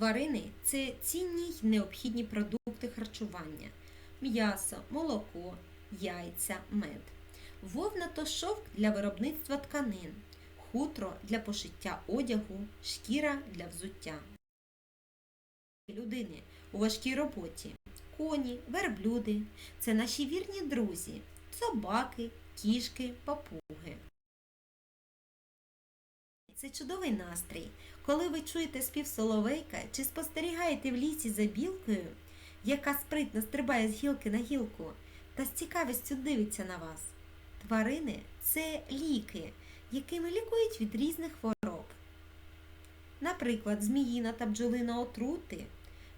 Тварини це цінні й необхідні продукти харчування: м'ясо, молоко, яйця, мед. Вовна то шовк для виробництва тканин, хутро для пошиття одягу, шкіра для взуття. Людини у важкій роботі. Коні, верблюди це наші вірні друзі, собаки, кішки, папуги. Це чудовий настрій, коли ви чуєте спів соловейка чи спостерігаєте в лісі за білкою, яка спритно стрибає з гілки на гілку та з цікавістю дивиться на вас. Тварини це ліки, якими лікують від різних хвороб. Наприклад, зміїна та бджолина отрути,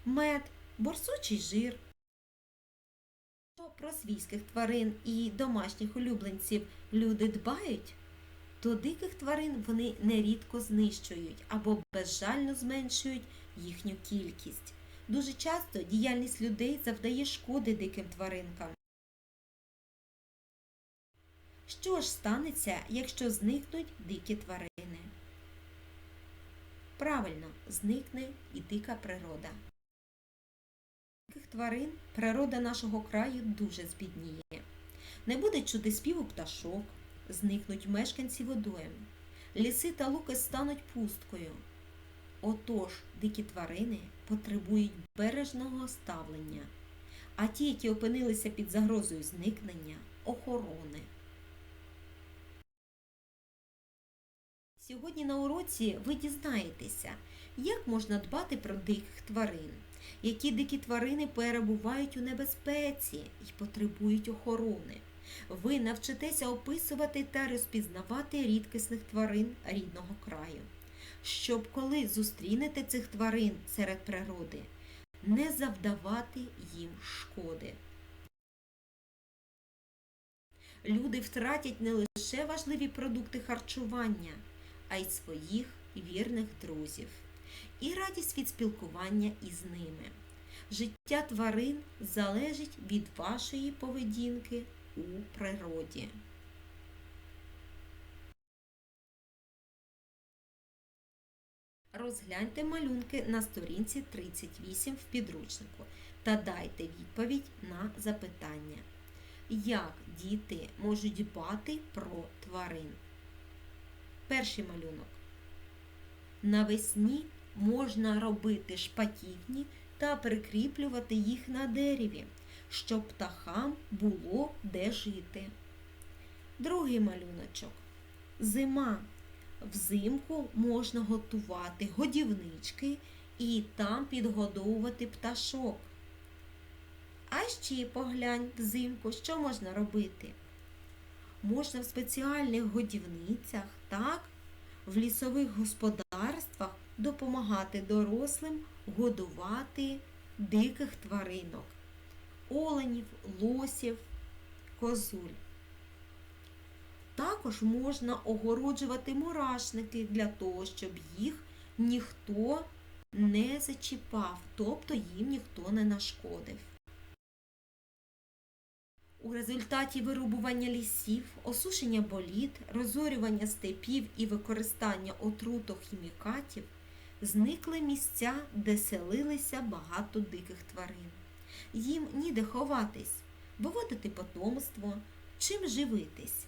мед, борсучий жир. Про свійських тварин і домашніх улюбленців люди дбають, то диких тварин вони нерідко знищують або безжально зменшують їхню кількість. Дуже часто діяльність людей завдає шкоди диким тваринкам. Що ж станеться, якщо зникнуть дикі тварини? Правильно, зникне і дика природа. Диких тварин природа нашого краю дуже збідніє. Не буде чути співу пташок, зникнуть мешканці водойм. Ліси та луки стануть пусткою. Отож, дикі тварини потребують бережного ставлення, а ті, які опинилися під загрозою зникнення, охорони. Сьогодні на уроці ви дізнаєтеся, як можна дбати про диких тварин, які дикі тварини перебувають у небезпеці і потребують охорони. Ви навчитеся описувати та розпізнавати рідкісних тварин рідного краю, щоб коли зустрінете цих тварин серед природи, не завдавати їм шкоди. Люди втратять не лише важливі продукти харчування, а й своїх вірних друзів, і радість від спілкування із ними. Життя тварин залежить від вашої поведінки у природі. Розгляньте малюнки на сторінці 38 в підручнику та дайте відповідь на запитання. Як діти можуть дбати про тварин? Перший малюнок. Навесні можна робити шпаківні та прикріплювати їх на дереві, щоб птахам було де жити. Другий малюночок. Зима. Взимку можна готувати годівнички і там підгодовувати пташок. А ще поглянь взимку, що можна робити? Можна в спеціальних годівницях, так, в лісових господарствах допомагати дорослим годувати диких тваринок, оленів, лосів, козуль. Також можна огороджувати мурашники для того, щоб їх ніхто не зачіпав, тобто їм ніхто не нашкодив. У результаті вирубування лісів, осушення боліт, розорювання степів і використання отрутохімікатів зникли місця, де селилися багато диких тварин. Їм ніде ховатись, виводити потомство, чим живитись.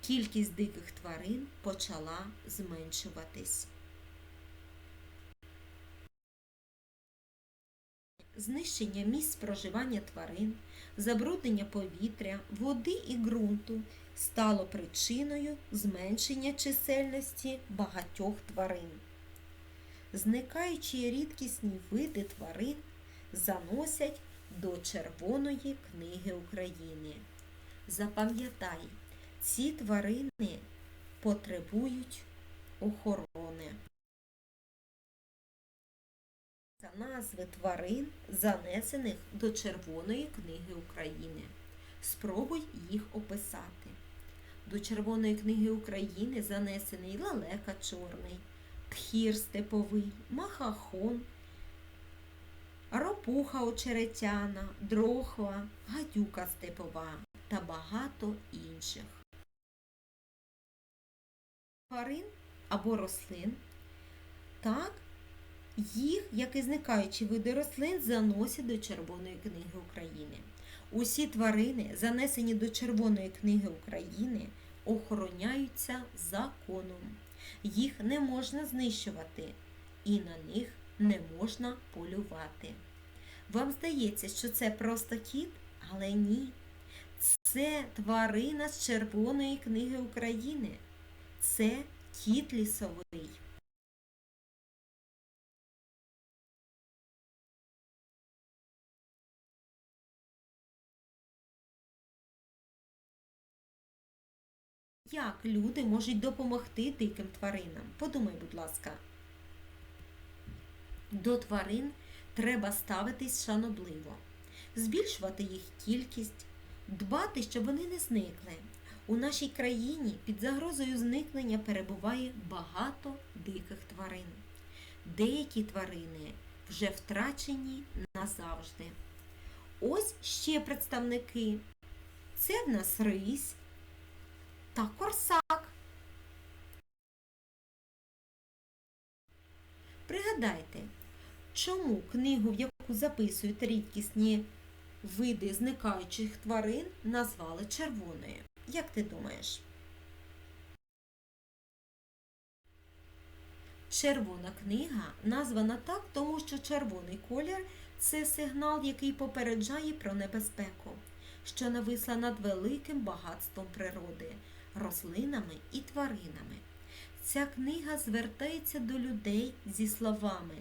Кількість диких тварин почала зменшуватись. Знищення місць проживання тварин, забруднення повітря, води і ґрунту стало причиною зменшення чисельності багатьох тварин. Зникаючі рідкісні види тварин заносять до Червоної книги України. Запам'ятай, ці тварини потребують охорони. Та назви тварин, занесених до Червоної книги України. Спробуй їх описати. До Червоної книги України занесений лалека чорний, тхір степовий, махахон, ропуха очеретяна, дрохва, гадюка степова та багато інших. Тварин або рослин так Їх, як і зникаючі види рослин, заносять до Червоної книги України. Усі тварини, занесені до Червоної книги України, охороняються законом. Їх не можна знищувати і на них не можна полювати. Вам здається, що це просто кіт, але ні. Це тварина з Червоної книги України. Це кіт лісовий. Як люди можуть допомогти диким тваринам? Подумай, будь ласка. До тварин треба ставитись шанобливо, збільшувати їх кількість, дбати, щоб вони не зникли. У нашій країні під загрозою зникнення перебуває багато диких тварин. Деякі тварини вже втрачені назавжди. Ось ще представники. Це в нас рись та корсак. Пригадайте, чому книгу, в яку записують рідкісні види зникаючих тварин, назвали червоною? Як ти думаєш? Червона книга названа так, тому що червоний колір це сигнал, який попереджає про небезпеку, що нависла над великим багатством природи, рослинами і тваринами. Ця книга звертається до людей зі словами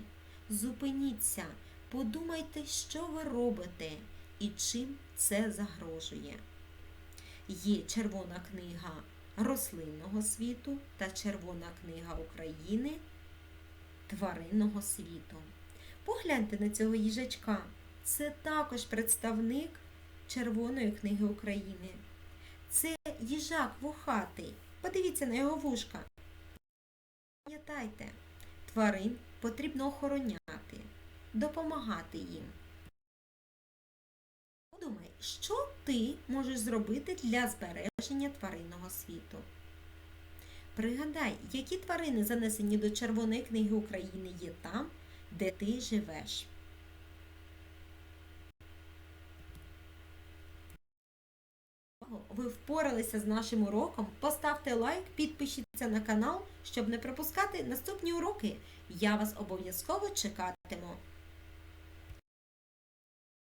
Зупиніться, подумайте, що ви робите і чим це загрожує. Є червона книга рослинного світу та червона книга України тваринного світу. Погляньте на цього їжачка. Це також представник Червоної книги України. Це їжак вухатий. Подивіться на його вушка. Пам'ятайте, тварин потрібно охороняти, допомагати їм. Подумай, що ти можеш зробити для збереження тваринного світу? Пригадай, які тварини занесені до Червоної книги України є там, де ти живеш. Ви впоралися з нашим уроком. Поставте лайк, підпишіться на канал, щоб не пропускати наступні уроки. Я вас обов'язково чекатиму.